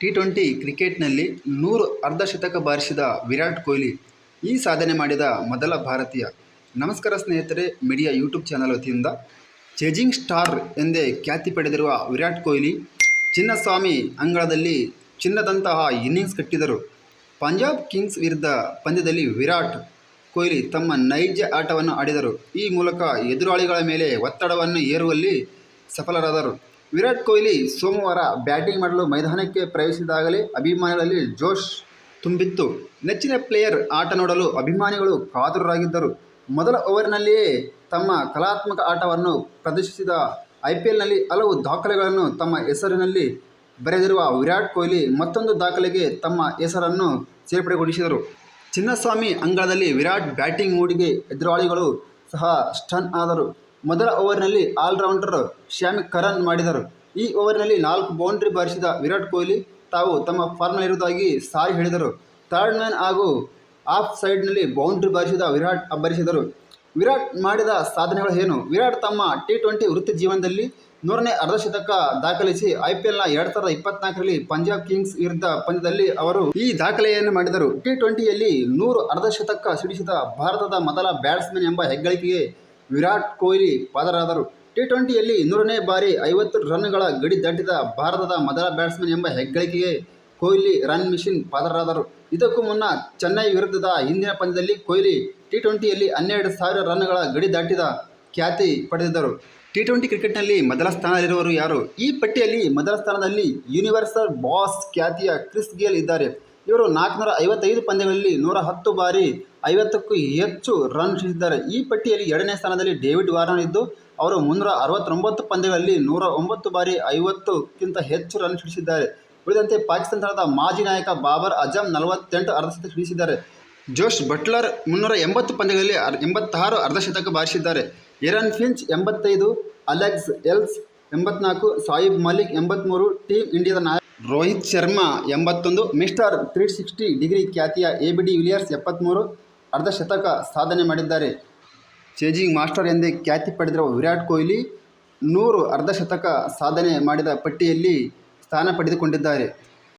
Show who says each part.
Speaker 1: T twenty ಕ್ರಿಕೆಟ್ನಲ್ಲಿ ನೂರು ಅರ್ಧಶತಕ ಬಾರಿಸಿದ ವಿರಾಟ್ ಕೊಹ್ಲಿ ಈ ಸಾಧನೆ ಮಾಡಿದ ಮೊದಲ ಭಾರತೀಯ. ನಮಸ್ಕಾರ ಸ್ನೇಹಿತರೆ ಮೀಡಿಯಾ ಯೂಟ್ಯೂಬ್ ಚಾನಲ್ ವತಿಯಿಂದ ಚೇಜಿಂಗ್ ಸ್ಟಾರ್ ಎಂದೇ ಖ್ಯಾತಿ ಪಡೆದಿರುವ ವಿರಾಟ್ ಕೊಹ್ಲಿ ಚಿನ್ನಸ್ವಾಮಿ ಅಂಗಳದಲ್ಲಿ ಚಿನ್ನದಂತಹ ಇನ್ನಿಂಗ್ಸ್ ಕಟ್ಟಿದರು. ಪಂಜಾಬ್ ಕಿಂಗ್ಸ್ ವಿರುದ್ಧ ಪಂದ್ಯದಲ್ಲಿ ವಿರಾಟ್ ಕೊಹ್ಲಿ ತಮ್ಮ ನೈಜ ಆಟವನ್ನು ಆಡಿದರು. ಈ ಮೂಲಕ ಎದುರಾಳಿಗಳ ಮೇಲೆ ಒತ್ತಡವನ್ನು ಏರುವಲ್ಲಿ ಸಫಲರಾದರು. ವಿರಾಟ್ ಕೊಹ್ಲಿ ಸೋಮವಾರ ಬ್ಯಾಟಿಂಗ್ ಮಾಡಲು ಮೈದಾನಕ್ಕೆ ಪ್ರವೇಶಿಸಿದಾಗಲೇ ಅಭಿಮಾನಿಗಳಲ್ಲಿ ಜೋಶ್ ತುಂಬಿತ್ತು. ನೆಚ್ಚಿನ ಪ್ಲೇಯರ್ ಆಟ ನೋಡಲು ಅಭಿಮಾನಿಗಳು ಕಾತುರರಾಗಿದ್ದರು ಮೊದಲ ಓವರ್ನಲ್ಲಿಯೇ ತಮ್ಮ ಕಲಾತ್ಮಕ ಆಟವನ್ನು ಪ್ರದರ್ಶಿಸಿದ ಐ ಪಿ ಎಲ್ನಲ್ಲಿ ಹಲವು ದಾಖಲೆಗಳನ್ನು ತಮ್ಮ ಹೆಸರಿನಲ್ಲಿ ಬರೆದಿರುವ ವಿರಾಟ್ ಕೊಹ್ಲಿ ಮತ್ತೊಂದು ದಾಖಲೆಗೆ ತಮ್ಮ ಹೆಸರನ್ನು ಸೇರ್ಪಡೆಗೊಳಿಸಿದರು. ಚಿನ್ನಸ್ವಾಮಿ ಅಂಗಳದಲ್ಲಿ ವಿರಾಟ್ ಬ್ಯಾಟಿಂಗ್ ಮೂಡಿಗೆ ಎದುರಾಳಿಗಳು ಸಹ ಸ್ಟನ್ ಆದರು. ಮೊದಲ ಓವರ್ನಲ್ಲಿ ಆಲ್ರೌಂಡರ್ ಶ್ಯಾಮಿ ಕರನ್ ಮಾಡಿದರು. ಈ ಓವರ್ನಲ್ಲಿ ನಾಲ್ಕು ಬೌಂಡ್ರಿ ಬಾರಿಸಿದ ವಿರಾಟ್ ಕೊಹ್ಲಿ ತಾವು ತಮ್ಮ ಫಾರ್ಮ್ನಲ್ಲಿರುವುದಾಗಿ ಸಾರಿ ಹೇಳಿದರು. ಥರ್ಡ್ ಮ್ಯಾನ್ ಹಾಗೂ ಆಫ್ ಸೈಡ್ನಲ್ಲಿ ಬೌಂಡ್ರಿ ಬಾರಿಸಿದ ವಿರಾಟ್ ಅಬ್ಬರಿಸಿದರು. ವಿರಾಟ್ ಮಾಡಿದ ಸಾಧನೆಗಳು ಏನು? ವಿರಾಟ್ ತಮ್ಮ ಟಿ ಟ್ವೆಂಟಿ ವೃತ್ತಿ ಜೀವನದಲ್ಲಿ ನೂರನೇ ಅರ್ಧಶತಕ ದಾಖಲಿಸಿ ಐ ಪಿ ಎಲ್ನ ಎರಡು ಸಾವಿರದ ಇಪ್ಪತ್ನಾಲ್ಕರಲ್ಲಿ ಪಂಜಾಬ್ ಕಿಂಗ್ಸ್ ವಿರುದ್ಧ ಪಂದ್ಯದಲ್ಲಿ ಅವರು ಈ ದಾಖಲೆಯನ್ನು ಮಾಡಿದರು. ಟಿ ಟ್ವೆಂಟಿಯಲ್ಲಿ ನೂರು ಅರ್ಧಶತಕ ಸಿಡಿಸಿದ ಭಾರತದ ಮೊದಲ ಬ್ಯಾಟ್ಸ್ಮನ್ ಎಂಬ ಹೆಗ್ಗಳಿಕೆಗೆ ವಿರಾಟ್ ಕೊಹ್ಲಿ ಪಾದರಾದರು. ಟಿ ಟ್ವೆಂಟಿಯಲ್ಲಿ ನೂರನೇ ಬಾರಿ ಐವತ್ತು ರನ್ಗಳ ಗಡಿ ದಾಟಿದ ಭಾರತದ ಮೊದಲ ಬ್ಯಾಟ್ಸ್ಮನ್ ಎಂಬ ಹೆಗ್ಗಳಿಕೆಗೆ ಕೊಹ್ಲಿ ರನ್ ಮಿಷಿನ್ ಪಾದರಾದರು. ಇದಕ್ಕೂ ಮುನ್ನ ಚೆನ್ನೈ ವಿರುದ್ಧದ ಹಿಂದಿನ ಪಂದ್ಯದಲ್ಲಿ ಕೊಹ್ಲಿ ಟಿ ಟ್ವೆಂಟಿಯಲ್ಲಿ ಹನ್ನೆರಡು ಸಾವಿರ ರನ್ಗಳ ಗಡಿ ದಾಟಿದ ಖ್ಯಾತಿ ಪಡೆದಿದ್ದರು. ಟಿ ಟ್ವೆಂಟಿ ಕ್ರಿಕೆಟ್ನಲ್ಲಿ ಮೊದಲ ಸ್ಥಾನದಲ್ಲಿರುವವರು ಯಾರು? ಈ ಪಟ್ಟಿಯಲ್ಲಿ ಮೊದಲ ಸ್ಥಾನದಲ್ಲಿ ಯೂನಿವರ್ಸಲ್ ಬಾಸ್ ಖ್ಯಾತಿಯ ಕ್ರಿಸ್ ಗೇಲ್ ಇದ್ದಾರೆ. ಇವರು ನಾಲ್ಕುನೂರ ಐವತ್ತೈದು ಪಂದ್ಯಗಳಲ್ಲಿ ನೂರ ಹತ್ತು ಬಾರಿ ಐವತ್ತಕ್ಕೂ ಹೆಚ್ಚು ರನ್ ಸಿದ್ದಾರೆ ಈ ಪಟ್ಟಿಯಲ್ಲಿ ಎರಡನೇ ಸ್ಥಾನದಲ್ಲಿ ಡೇವಿಡ್ ವಾರ್ನರ್ ಇದ್ದು, ಅವರು ಮುನ್ನೂರ ಅರವತ್ತೊಂಬತ್ತು ಪಂದ್ಯಗಳಲ್ಲಿ ನೂರ ಒಂಬತ್ತು ಬಾರಿ ಐವತ್ತಕ್ಕಿಂತ ಹೆಚ್ಚು ರನ್ ಸಿಡಿಸಿದ್ದಾರೆ ಉಳಿದಂತೆ ಪಾಕಿಸ್ತಾನ ತಂಡದ ಮಾಜಿ ನಾಯಕ ಬಾಬರ್ ಅಜಮ್ ನಲವತ್ತೆಂಟು ಅರ್ಧಶತಕ ಸಿಡಿಸಿದ್ದಾರೆ ಜೋಶ್ ಬಟ್ಲರ್ ಮುನ್ನೂರ ಎಂಬತ್ತು ಪಂದ್ಯಗಳಲ್ಲಿ ಅರ್, ಎಂಬತ್ತಾರು ಅರ್ಧಶತಕ ಬಾರಿಸಿದ್ದಾರೆ. ಇರನ್ ಫಿಂಚ್ ಎಂಬತ್ತೈದು, ಅಲೆಕ್ಸ್ ಎಲ್ಸ್ ಎಂಬತ್ನಾಲ್ಕು, ಸಾಯಿಬ್ ಮಲಿಕ್ ಎಂಬತ್ತ್ಮೂರು ಟೀಮ್ ಇಂಡಿಯಾದ ನಾಯಕ ರೋಹಿತ್ ಶರ್ಮಾ ಎಂಬತ್ತೊಂದು, ಮಿಸ್ಟರ್ ತ್ರೀ ಸಿಕ್ಸ್ಟಿ ಡಿಗ್ರಿ ಖ್ಯಾತಿಯ ಎ ಬಿ ಡಿ ವಿಲಿಯರ್ಸ್ ಎಪ್ಪತ್ತ್ಮೂರು ಅರ್ಧಶತಕ ಸಾಧನೆ ಮಾಡಿದ್ದಾರೆ. ಚೇಜಿಂಗ್ ಮಾಸ್ಟರ್ ಎಂದೇ ಖ್ಯಾತಿ ಪಡೆದಿರುವ ವಿರಾಟ್ ಕೊಹ್ಲಿ ನೂರು ಅರ್ಧಶತಕ ಸಾಧನೆ ಮಾಡಿದ ಪಟ್ಟಿಯಲ್ಲಿ ಸ್ಥಾನ ಪಡೆದುಕೊಂಡಿದ್ದಾರೆ.